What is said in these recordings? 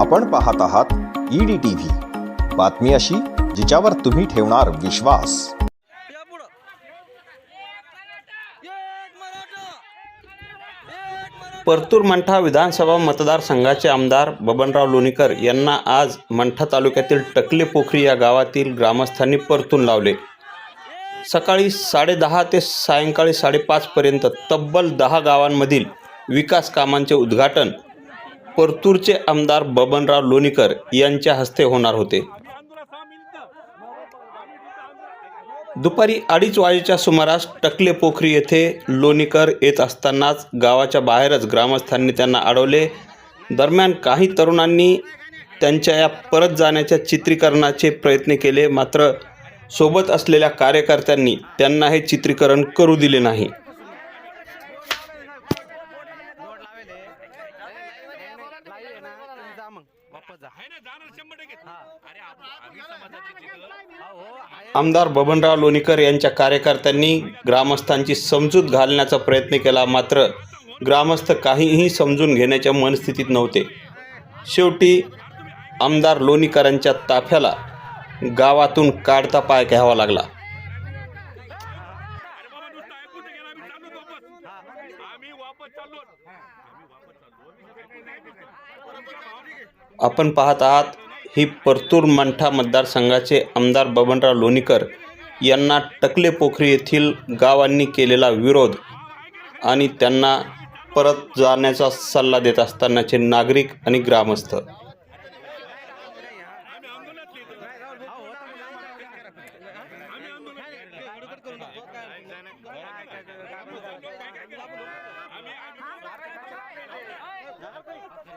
आपण पाहत आहात ईडी टीव्ही बातमी अशी जिच्यावर तुम्ही ठेवणार विश्वास. परतूर मंठा विधानसभा मतदारसंघाचे आमदार बबनराव लोणीकर यांना आज मंठा तालुक्यातील टकले पोखरी या गावातील ग्रामस्थांनी परतून लावले. सकाळी साडेदहा ते सायंकाळी साडेपाचपर्यंत तब्बल दहा गावांमधील विकास कामांचे उद्घाटन परतूरचे आमदार बबनराव लोणीकर यांच्या हस्ते होणार होते. दुपारी अडीच वाजेच्या सुमारास टकले पोखरी येथे लोणीकर येत असतानाच गावाच्या बाहेरच ग्रामस्थांनी त्यांना अडवले. दरम्यान काही तरुणांनी त्यांच्या या परत जाण्याच्या चित्रीकरणाचे प्रयत्न केले मात्र सोबत असलेल्या कार्यकर्त्यांनी त्यांना हे चित्रीकरण करू दिले नाही. आमदार बबनराव लोणीकर यांच्या कार्यकर्त्यांनी ग्रामस्थांची समजूत घालण्याचा प्रयत्न केला मात्र ग्रामस्थ काहीही समजून घेण्याच्या मनस्थितीत नव्हते. शेवटी आमदार लोणीकरांच्या ताफ्याला गावातून काढता पाय घ्यावा लागला. आपण पाहत आहात ही परतूर मंठा मतदारसंघाचे आमदार बबनराव लोणीकर यांना टकले पोखरी येथील गावांनी केलेला विरोध आणि त्यांना परत जाण्याचा सल्ला देत असतानाचे नागरिक आणि ग्रामस्थ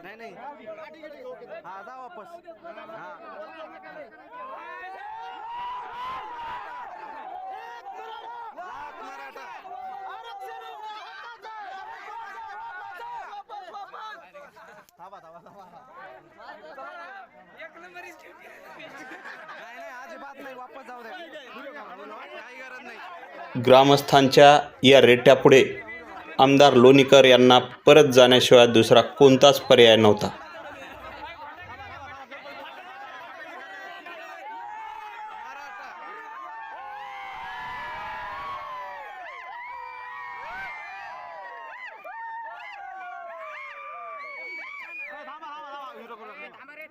नाही नाही हा जा वापस. हा. लाख मराठा. थांबा थांबा थांबा. नाही नाही अजिबात नाही वापस जाऊ दे. काही गरज नाही. ग्रामस्थांच्या या रेट्यापुढे आमदार लोणीकर यांना परत जाण्याशिवाय दुसरा कोणताच पर्याय नव्हता. করে